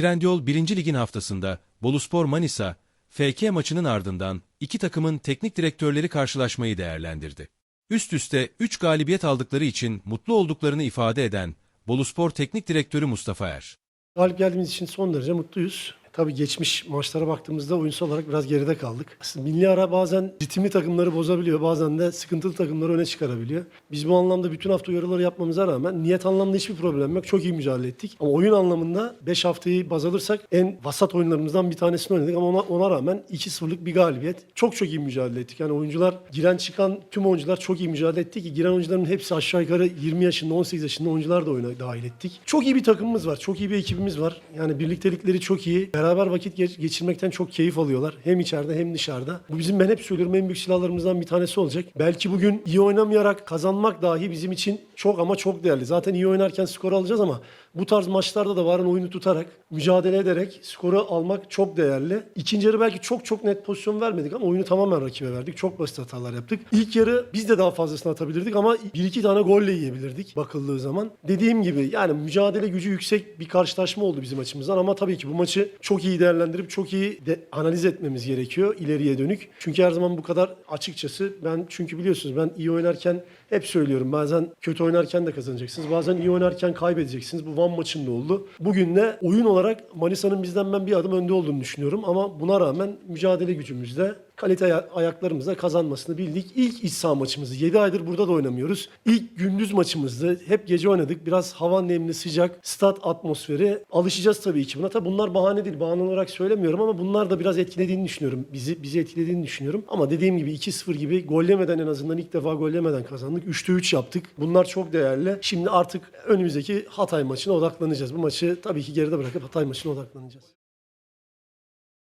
Trendyol 1. Lig'in haftasında Boluspor Manisa, FK maçının ardından iki takımın teknik direktörleri karşılaşmayı değerlendirdi. Üst üste 3 galibiyet aldıkları için mutlu olduklarını ifade eden Boluspor Teknik Direktörü Mustafa Er. Galip geldiğimiz için son derece mutluyuz. Tabii geçmiş maçlara baktığımızda oyunsal olarak biraz geride kaldık. Aslında milli ara bazen ritimli takımları bozabiliyor, bazen de sıkıntılı takımları öne çıkarabiliyor. Biz bu anlamda bütün hafta uyarıları yapmamıza rağmen niyet anlamında hiçbir problem yok. Çok iyi mücadele ettik. Ama oyun anlamında 5 haftayı baz alırsak en vasat oyunlarımızdan bir tanesini oynadık ama ona, ona rağmen 2-0'lık bir galibiyet. Çok çok iyi mücadele ettik. Yani oyuncular, giren çıkan tüm oyuncular çok iyi mücadele etti ki giren oyuncuların hepsi aşağı yukarı 20 yaşında, 18 yaşında oyuncular da oyuna dahil ettik. Çok iyi bir takımımız var. Çok iyi bir ekibimiz var. Yani birliktelikleri çok iyi. Beraber vakit geç- geçirmekten çok keyif alıyorlar. Hem içeride hem dışarıda. Bu bizim ben hep söylüyorum en büyük silahlarımızdan bir tanesi olacak. Belki bugün iyi oynamayarak kazanmak dahi bizim için çok ama çok değerli. Zaten iyi oynarken skor alacağız ama bu tarz maçlarda da varın oyunu tutarak, mücadele ederek skoru almak çok değerli. İkinci yarı belki çok çok net pozisyon vermedik ama oyunu tamamen rakibe verdik. Çok basit hatalar yaptık. İlk yarı biz de daha fazlasını atabilirdik ama bir iki tane golle yiyebilirdik bakıldığı zaman. Dediğim gibi yani mücadele gücü yüksek bir karşılaşma oldu bizim açımızdan ama tabii ki bu maçı çok iyi değerlendirip çok iyi de analiz etmemiz gerekiyor ileriye dönük. Çünkü her zaman bu kadar açıkçası ben çünkü biliyorsunuz ben iyi oynarken hep söylüyorum bazen kötü oynarken de kazanacaksınız. Bazen iyi oynarken kaybedeceksiniz. Bu Van maçında oldu. Bugün de oyun olarak Manisa'nın bizden ben bir adım önde olduğunu düşünüyorum. Ama buna rağmen mücadele gücümüzde kalite aya- ayaklarımızla kazanmasını bildik. İlk iç saha maçımızdı. 7 aydır burada da oynamıyoruz. İlk gündüz maçımızdı. Hep gece oynadık. Biraz hava nemli, sıcak, stat atmosferi. Alışacağız tabii ki buna. Tabii bunlar bahane değil. Bahane olarak söylemiyorum ama bunlar da biraz etkilediğini düşünüyorum. Bizi bizi etkilediğini düşünüyorum. Ama dediğim gibi 2-0 gibi gol yemeden en azından ilk defa gol yemeden kazandık. 3'te 3 yaptık. Bunlar çok değerli. Şimdi artık önümüzdeki Hatay maçına odaklanacağız. Bu maçı tabii ki geride bırakıp Hatay maçına odaklanacağız.